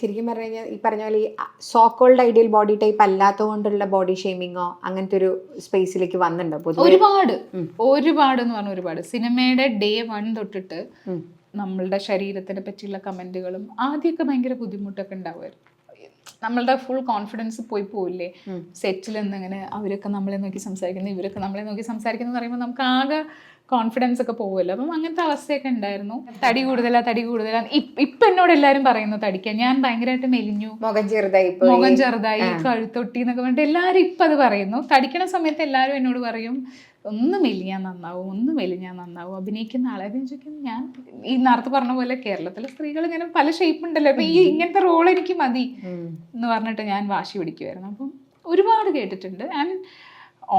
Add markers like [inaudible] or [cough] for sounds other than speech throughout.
ശരിക്കും പറഞ്ഞു കഴിഞ്ഞാൽ ഈ പറഞ്ഞ പോലെ ഈ so called ideal body type അല്ലാത്തതുകൊണ്ടുള്ള body ഷെയ്മിങ്ങോ അങ്ങനത്തെ ഒരു സ്പേസിലേക്ക് വന്നിട്ടുണ്ടോ ഒരുപാട്. ഒരുപാട് എന്ന് പറഞ്ഞ ഒരുപാട്. സിനിമയുടെ ഡേ വൺ തൊട്ടിട്ട്. നമ്മളുടെ ശരീരത്തിനെ പറ്റിയുള്ള കമന്റുകളും ആദ്യമൊക്കെ ഭയങ്കര ബുദ്ധിമുട്ടൊക്കെ ഉണ്ടാവുമായിരുന്നു. നമ്മളുടെ ഫുൾ കോൺഫിഡൻസ് പോയി പോയില്ലേ സെറ്റിൽ നിന്ന് ഇങ്ങനെ അവരൊക്കെ നമ്മളെ നോക്കി സംസാരിക്കുന്നു ഇവരൊക്കെ നമ്മളെ നോക്കി സംസാരിക്കുന്നു പറയുമ്പോൾ നമുക്ക് ആകെ കോൺഫിഡൻസ് ഒക്കെ പോകുമല്ലോ അപ്പം അങ്ങനത്തെ അവസ്ഥയൊക്കെ ഉണ്ടായിരുന്നു. തടി കൂടുതലാ തടി കൂടുതലാ. ഇപ്പ- എന്നോട് എല്ലാവരും പറയുന്നു തടിക്കാൻ. ഞാൻ ഭയങ്കരമായിട്ട് മെലിഞ്ഞു. മുഖം ചെറുതായി മുഖം ചെറുതായി കഴുത്തൊട്ടി എന്നൊക്കെ പറഞ്ഞിട്ട് എല്ലാരും ഇപ്പൊ അത് പറയുന്നു. തടിക്കണ സമയത്ത് എല്ലാരും എന്നോട് പറയും ഒന്ന് മെലിഞ്ഞാൽ നന്നാവും ഒന്ന് മെലിഞ്ഞാൽ നന്നാവും. അഭിനയിക്കുന്ന ആളെ ചോദിക്കും ഞാൻ ഈ നേരത്തെ പറഞ്ഞ പോലെ കേരളത്തിലെ സ്ത്രീകൾ ഇങ്ങനെ പല ഷേപ്പ് ഉണ്ടല്ലോ. അപ്പൊ ഈ ഇങ്ങനത്തെ റോൾ എനിക്ക് മതി. എന്ന് പറഞ്ഞിട്ട് ഞാൻ വാശി പിടിക്കുമായിരുന്നു അപ്പം ഒരുപാട് കേട്ടിട്ടുണ്ട്. ആൻഡ്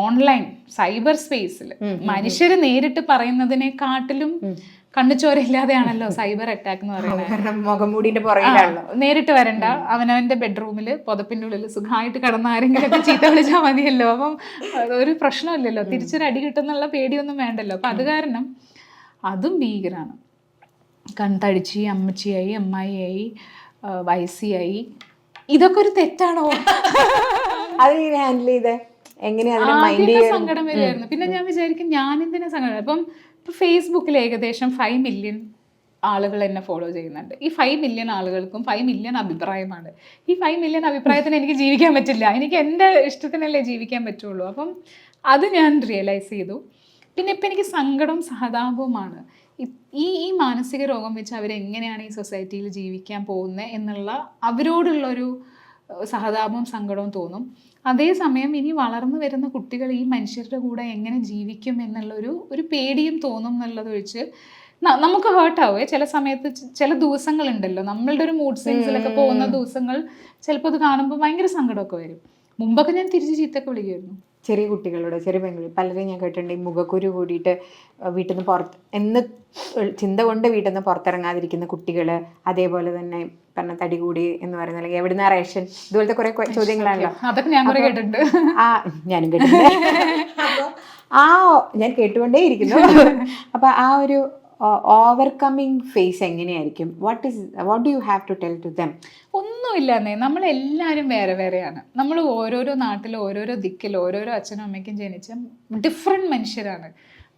ഓൺലൈൻ സൈബർ സ്പേസിൽ മനുഷ്യർ നേരിട്ട് പറയുന്നതിനെക്കാട്ടിലും കണ്ണുചോരയില്ലാതെയാണല്ലോ [laughs] സൈബർ അറ്റാക്ക് എന്ന് പറയുന്നത്. മുഖംമൂടിന്റെ പുറകിലാണല്ലോ. നേരിട്ട് വരണ്ട. അവനവന്റെ ബെഡ്റൂമിൽ പുതപ്പിന്റെ ഉള്ളിൽ സുഖമായിട്ട് കിടന്ന ആരെങ്കിലും ഒക്കെ ചീത്ത വിളിച്ചാൽ മതിയല്ലോ. അപ്പം ഒരു പ്രശ്നമില്ലല്ലോ. തിരിച്ചൊരു അടി കിട്ടുന്നുള്ള പേടിയൊന്നും വേണ്ടല്ലോ. അപ്പൊ അത് കാരണം അതും ഭീകരാണ്. കൺതടിച്ചി അമ്മച്ചിയായി അമ്മായിയായി വയസ്സിയായി. ഇതൊക്കെ ഒരു തെറ്റാണോ? [laughs] അത് ഹാൻഡിൽ ചെയ്തേ. എങ്ങനെയാ അതിനെ മൈൻഡ് ആദ്യമൊക്കെ സങ്കടം വരുമായിരുന്നു പിന്നെ ഞാൻ വിചാരിക്കും ഞാൻ എന്തിനാ സങ്കടം? അപ്പം ഇപ്പൊ ഫേസ്ബുക്കിൽ ഏകദേശം ഫൈവ് മില്യൺ ആളുകൾ എന്നെ ഫോളോ ചെയ്യുന്നുണ്ട്. ഈ ഫൈവ് മില്യൺ ആളുകൾക്കും ഫൈവ് മില്യൺ അഭിപ്രായമാണ്. ഈ ഫൈവ് മില്യൺ അഭിപ്രായത്തിന് എനിക്ക് ജീവിക്കാൻ പറ്റില്ല. എനിക്ക് എന്റെ ഇഷ്ടത്തിനല്ലേ ജീവിക്കാൻ പറ്റുള്ളൂ. അപ്പം അത് ഞാൻ റിയലൈസ് ചെയ്തു. പിന്നെ ഇപ്പം എനിക്ക് സങ്കടവും സഹതാപവുമാണ്. ഈ ഈ മാനസിക രോഗം വെച്ച് അവരെങ്ങനെയാണ് ഈ സൊസൈറ്റിയിൽ ജീവിക്കാൻ പോകുന്നത് എന്നുള്ള അവരോടുള്ളൊരു സഹതാപവും സങ്കടവും തോന്നും. അതേസമയം ഇനി വളർന്നു വരുന്ന കുട്ടികൾ ഈ മനുഷ്യരുടെ കൂടെ എങ്ങനെ ജീവിക്കും എന്നുള്ളൊരു ഒരു പേടിയും തോന്നും എന്നുള്ളത് വെച്ച് നമുക്ക് ഹേർട്ടാവേ ചില സമയത്ത് ചില ചില ദിവസങ്ങളുണ്ടല്ലോ. നമ്മളുടെ ഒരു മൂഡ് സ്വിങ്സിലൊക്കെ പോകുന്ന ദിവസങ്ങൾ ചിലപ്പോൾ അത് കാണുമ്പോൾ ഭയങ്കര സങ്കടമൊക്കെ വരും. മുമ്പൊക്കെ ഞാൻ തിരിച്ച് ചീത്തൊക്കെ വിളിക്കുമായിരുന്നു ചെറിയ കുട്ടികളോട് ചെറിയ പെൺകുട്ടി പലരെയും ഞാൻ കേട്ടിട്ടുണ്ട് ഈ മുഖക്കുരു കൂടിയിട്ട് വീട്ടിൽ നിന്ന് പുറത്ത് എന്ന് ചിന്ത കൊണ്ട് വീട്ടിൽ നിന്ന് പുറത്തിറങ്ങാതിരിക്കുന്ന കുട്ടികൾ അതേപോലെ തന്നെ പറഞ്ഞ തടി കൂടി എന്ന് പറയുന്ന അല്ലെങ്കിൽ എവിടുന്ന റേഷൻ ഇതുപോലത്തെ കുറെ ചോദ്യങ്ങളാണല്ലോ. അതൊക്കെ ഞാൻ കേട്ടിട്ടുണ്ട്. ആ ഞാനും കേട്ടിട്ടുണ്ട്. ആ ഞാൻ കേട്ടുകൊണ്ടേ ഇരിക്കുന്നു. അപ്പൊ ആ ഒരു ഓവർകമ്മിങ് ഫേസ് എങ്ങനെയായിരിക്കും? What is what do you have to tell to them ഒന്നുമില്ലെന്നേ. നമ്മളെല്ലാവരും വേറെ വേറെയാണ്. നമ്മൾ ഓരോരോ നാട്ടിൽ ഓരോരോ ദിക്കിൽ ഓരോരോ അച്ഛനും അമ്മയ്ക്കും ജനിച്ച ഡിഫറെന്റ് മനുഷ്യരാണ്.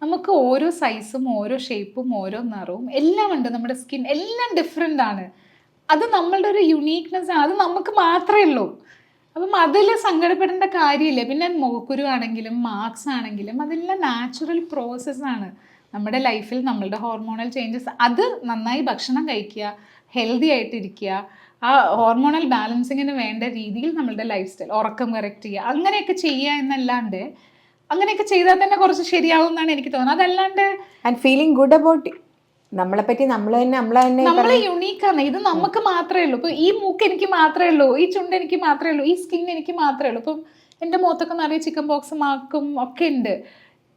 നമുക്ക് ഓരോ സൈസും ഓരോ ഷേപ്പും ഓരോ നിറവും എല്ലാം ഉണ്ട് നമ്മുടെ സ്കിൻ എല്ലാം ഡിഫറെന്റ് ആണ്. അത് നമ്മളുടെ ഒരു യുണീക്നെസ് ആണ്. അത് നമുക്ക് മാത്രമേ ഉള്ളൂ. അപ്പം അതിൽ സങ്കടപ്പെടേണ്ട കാര്യമില്ല. പിന്നെ മുഖക്കുരു ആണെങ്കിലും മാർക്സ് ആണെങ്കിലും അതെല്ലാം നാച്ചുറൽ പ്രോസസ്സാണ് നമ്മുടെ ലൈഫിൽ നമ്മളുടെ ഹോർമോണൽ ചേഞ്ചസ് അത് നന്നായി ഭക്ഷണം കഴിക്കുക ഹെൽത്തി ആയിട്ടിരിക്കുക ആ ഹോർമോണൽ ബാലൻസിങ്ങിന് വേണ്ട രീതിയിൽ നമ്മളുടെ ലൈഫ് സ്റ്റൈൽ ഉറക്കം കറക്റ്റ് ചെയ്യുക. അങ്ങനെയൊക്കെ ചെയ്യുക എന്നല്ലാണ്ട് അങ്ങനെയൊക്കെ ചെയ്താൽ തന്നെ കുറച്ച് ശരിയാവും എന്നാണ് എനിക്ക് തോന്നുന്നത്. അതല്ലാണ്ട് ആൻഡ് ഫീലിംഗ് ഗുഡ് അബൌട്ട് നമ്മളെ പറ്റി നമ്മൾ തന്നെ നമ്മളെ തന്നെ നമ്മളെ നമ്മൾ യുണീക്കാണ് ഇത് നമുക്ക് മാത്രമേ ഉള്ളൂ. ഇപ്പൊ ഈ മൂക്ക് എനിക്ക് മാത്രമേ ഉള്ളൂ. ഈ ചുണ്ട് എനിക്ക് മാത്രമേ ഉള്ളൂ. ഈ സ്കിൻ എനിക്ക് മാത്രമേ ഉള്ളൂ. ഇപ്പം എന്റെ മുഖത്തൊക്കെ നിറയെ ചിക്കൻ ബോക്സ് മാക്കും ഒക്കെ ഉണ്ട്.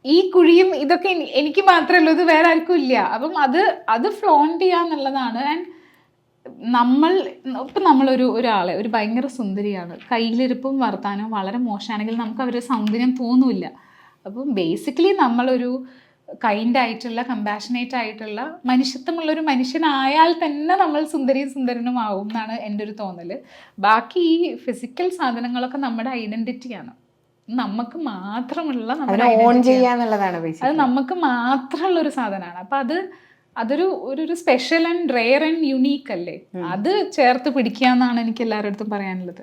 ഈ കുഴിയും ഇതൊക്കെ എനിക്ക് മാത്രമേ ഉള്ളൂ. ഇത് വേറെ ആർക്കും ഇല്ല. അപ്പം അത് അത് ഫ്ലോണ്ട് ചെയ്യാന്നുള്ളതാണ് ആൻഡ് നമ്മൾ ഇപ്പം നമ്മളൊരു ഒരാളെ ഒരു ഭയങ്കര സുന്ദരിയാണ്. കയ്യിലിരിപ്പും വർത്താനവും വളരെ മോശമാണെങ്കിൽ നമുക്ക് അവരുടെ സൗന്ദര്യം തോന്നില്ല. അപ്പം ബേസിക്കലി നമ്മളൊരു കൈൻഡ് ആയിട്ടുള്ള കമ്പാഷനേറ്റ് ആയിട്ടുള്ള മനുഷ്യത്വമുള്ള ഒരു മനുഷ്യനായാൽ തന്നെ നമ്മൾ സുന്ദരിയും സുന്ദരനും ആവും എന്നാണ് എന്റെ ഒരു തോന്നൽ ബാക്കി ഈ ഫിസിക്കൽ സാധനങ്ങളൊക്കെ നമ്മുടെ ഐഡന്റിറ്റിയാണ് നമുക്ക് മാത്രമുള്ള നമ്മുടെ അത് നമുക്ക് മാത്രമുള്ള ഒരു സാധനമാണ്. അപ്പം അത് അതൊരു ഒരു ഒരു special and rare and unique അല്ലേ അത് ചേർത്ത് പിടിക്കുക എന്നാണ് എനിക്ക് എല്ലാവരുടെ അടുത്തും പറയാനുള്ളത്.